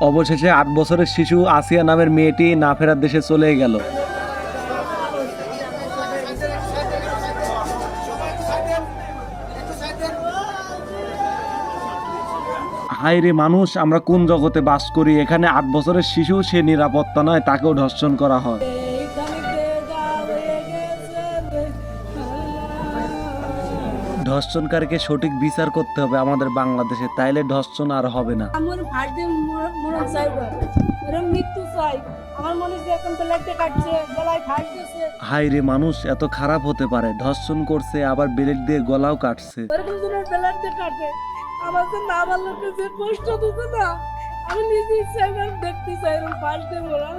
অবশেষে আট বছরের শিশু আসিয়া নামের মেয়েটি না ফেরার দেশে চলে গেল। হাই রে মানুষ, আমরা কোন জগতে বাস করি? এখানে আট বছরের শিশু, সে নিরাপত্তা নয়, তাকেও ধর্ষণ করা হয়। ধর্ষণকারীকে সঠিক বিচার করতে হবে আমাদের বাংলাদেশে তাইলে ধর্ষণ আর হবে না। আমার ভাই দিয়ে মরণ এরকম মৃত্যু চাই। আমার মনে হচ্ছে এখন বেলাইতে কাটছে গলায় ফাঁস দিয়েছে। হায় রে মানুষ এত খারাপ হতে পারে। ধর্ষণ করছে আবার বেলেট দিয়ে গলাও কাটছে। এরকম জনের বেলাইতে কাটে। আমার তো না ভালো যে কষ্ট দিতে না আমি নিজে ইচ্ছা একবার দেখতে চাই এরকম ফাঁস দিয়ে মরা।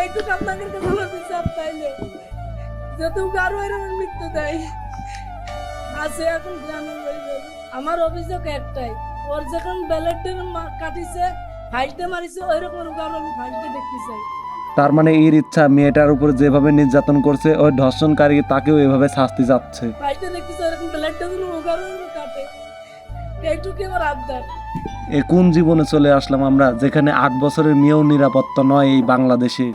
এইটুকু আপনাদের কাছে আমার বিচার চাইলে। যেহেতু আরও এরকম মৃত্যু দেয়। আছে এখন গ্রামের বাড়িতে। আমার অভিযোগ একটাই ওর যখন ব্যালেট কাটিছে ফাইলতে মারিছে ওই রকম আমি ফাইলতে দেখতে চাই। তার মানে এর ইচ্ছা মেয়েটার উপর যেভাবে নির্যাতন করছে ওই ধর্ষণকারী তাকেও এভাবে শাস্তি যাচ্ছে। ফাইলতে দেখতেছে ওরকম ব্যালেটটা যেন ওগারো কাটে। এইটুকু আমার আবদার। এ কোন জীবনে চলে আসলাম আমরা যেখানে আট বছরের মেয়েও নিরাপত্তা নয় এই বাংলাদেশে?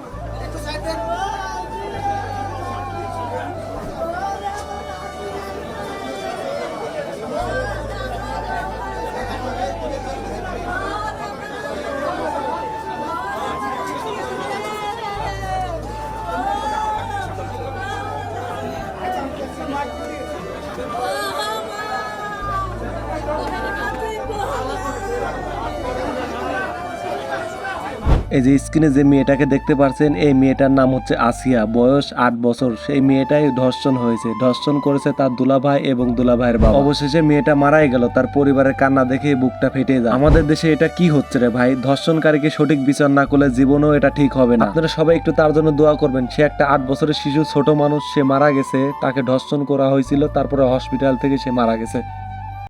এই যে স্ক্রিনে যে মেয়েটাকে দেখতে পারছেন, এই মেয়েটার নাম হচ্ছে আসিয়া। বয়স আট বছর। সেই মেয়েটাই ধর্ষণ হয়েছে। ধর্ষণ করেছে তার দুলাভাই এবং দুলাভাইয়ের বাবা। অবশেষে মেয়েটা মারাই গেল। তার পরিবারের কান্না দেখে বুকটা ফেটে যায়। আমাদের দেশে এটা কি হচ্ছে রে ভাই? ধর্ষণকারীকে সঠিক বিচার না করলে জীবনেও এটা ঠিক হবে না। আপনারা সবাই একটু তার জন্য দোয়া করবেন। সে একটা আট বছরের শিশু, ছোট মানুষ, সে মারা গেছে। তাকে ধর্ষণ করা হয়েছিল। তারপরে হসপিটাল থেকে সে মারা গেছে।